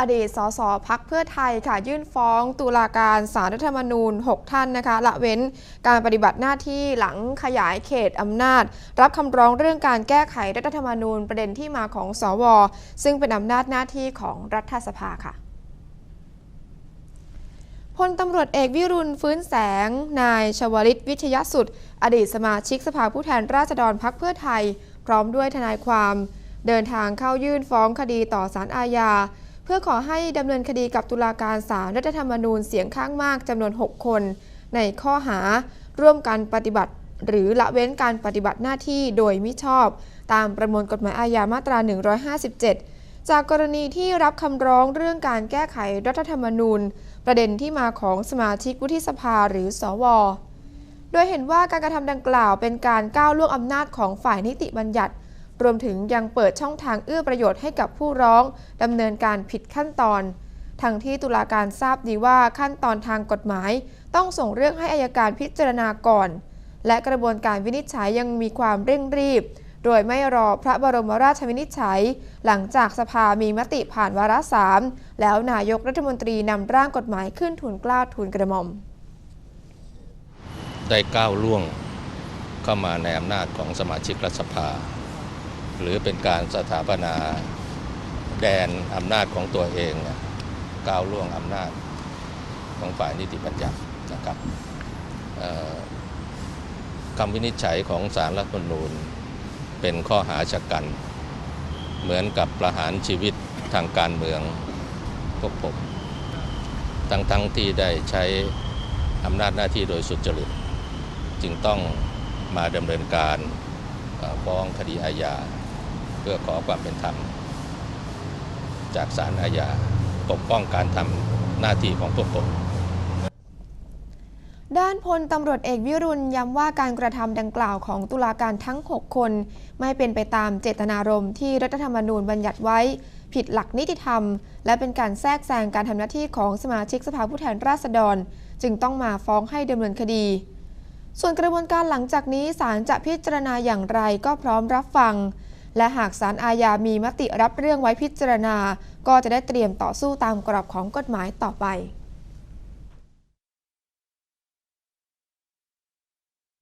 อดีตสสพักเพื่อไทยค่ะ ยื่นฟ้องตุลาการสารรัฐธรรมนูญ 6 ท่านนะคะ ละเว้นการปฏิบัติหน้าที่หลังขยายเขตอำนาจ รับคำร้องเรื่องการแก้ไขรัฐธรรมนูญประเด็นที่มาของสว ซึ่งเป็นอำนาจหน้าที่ของรัฐสภาค่ะพลตำรวจเอกวิรุณฟื้นแสง นายชวลิตวิทยสุด อดีตสมาชิกสภาผู้แทนราษฎรพักเพื่อไทย พร้อมด้วยทนายความ เดินทางเข้ายื่นฟ้องคดีต่อศาลอาญา เพื่อขอให้ดำเนินคดีกับตุลาการศาลรัฐธรรมนูญเสียงข้างมากจำนวน 6 คน ในข้อหาร่วมกันปฏิบัติ หรือละเว้นการปฏิบัติหน้าที่โดยมิชอบ ตามประมวลกฎหมายอาญามาตรา 157 จากกรณีที่รับคำร้องเรื่องการแก้ไขรัฐธรรมนูญ ประเด็นที่มาของสมาชิกวุฒิสภาหรือสวโดยเห็นว่าการกระทำดังกล่าวเป็นการก้าวล่วงอำนาจของฝ่ายนิติบัญญัติ รวมถึงยังเปิดช่องทางเอื้อประโยชน์ให้กับผู้ร้องดำเนินการผิดขั้นตอน ทั้งที่ตุลาการทราบดีว่าขั้นตอนทางกฎหมาย ต้องส่งเรื่องให้อายการพิจารณาก่อน และกระบวนการวินิจฉัยยังมีความเร่งรีบ โดยไม่รอพระบรมราชวินิจฉัย หลังจากสภามีมติผ่านวาระสามแล้วนายกรัฐมนตรีนำร่างกฎหมายขึ้นทูลกล้าทูลกระหม่อม ได้ก้าวล่วงเข้ามาในอำนาจของสมาชิกรัฐสภา หรือเป็นการสถาปนาแดนอำนาจของตัวเองเนี่ยก้าวล่วงอำนาจของฝ่ายนิติบัญญัตินะครับคำวินิจฉัยของสารรัฐธรรมนูญเป็นข้อหาชะกัน เหมือนกับประหารชีวิตทางการเมืองพวกผมทั้งๆทที่ได้ใช้อำนาจหน้าที่โดยสุจริต จึงต้องมาดำเนินการฟ้องคดีอาญา พื่อขอความเป็นธรรม จากศาลอาญาปกป้องการทำหน้าที่ของพวกผมด้านพลตำรวจเอกวิรุณย้ำว่าการกระทำดังกล่าวของตุลาการทั้ง 6 คน ไม่เป็นไปตามเจตนารมณ์ที่รัฐธรรมนูญบัญญัติไว้ ผิดหลักนิติธรรม และเป็นการแทรกแซงการทำหน้าที่ของสมาชิกสภาผู้แทนราษฎร จึงต้องมาฟ้องให้ดำเนินคดี ส่วนกระบวนการหลังจากนี้ศาลจะพิจารณาอย่างไรก็พร้อมรับฟัง และหากศาลอาญามีมติรับเรื่องไว้พิจารณา ก็จะได้เตรียมต่อสู้ตามกรอบของกฎหมายต่อไป